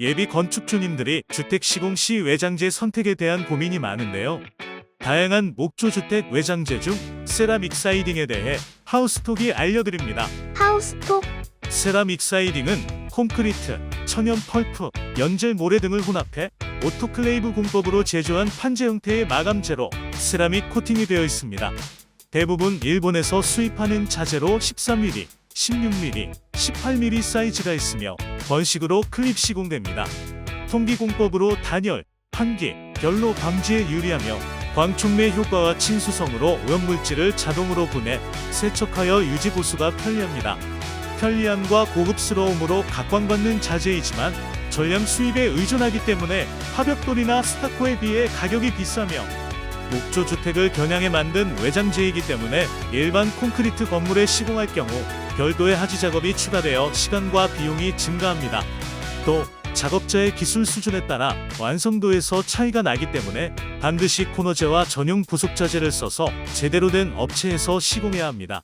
예비 건축주님들이 주택 시공 시 외장재 선택에 대한 고민이 많은데요. 다양한 목조 주택 외장재 중 세라믹 사이딩에 대해 하우스톡이 알려드립니다. 하우스톡, 세라믹 사이딩은 콘크리트, 천연 펄프, 연질 모래 등을 혼합해 오토클레이브 공법으로 제조한 판재 형태의 마감재로 세라믹 코팅이 되어 있습니다. 대부분 일본에서 수입하는 자재로 13mm, 16mm, 18mm 사이즈가 있으며 번식으로 클립 시공됩니다. 통기 공법으로 단열, 환기, 결로 방지에 유리하며 광촉매 효과와 친수성으로 오염물질을 자동으로 분해, 세척하여 유지 보수가 편리합니다. 편리함과 고급스러움으로 각광받는 자재이지만 전량 수입에 의존하기 때문에 화벽돌이나 스타코에 비해 가격이 비싸며 목조 주택을 겨냥해 만든 외장재이기 때문에 일반 콘크리트 건물에 시공할 경우 별도의 하지 작업이 추가되어 시간과 비용이 증가합니다. 또 작업자의 기술 수준에 따라 완성도에서 차이가 나기 때문에 반드시 코너제와 전용 부속 자재를 써서 제대로 된 업체에서 시공해야 합니다.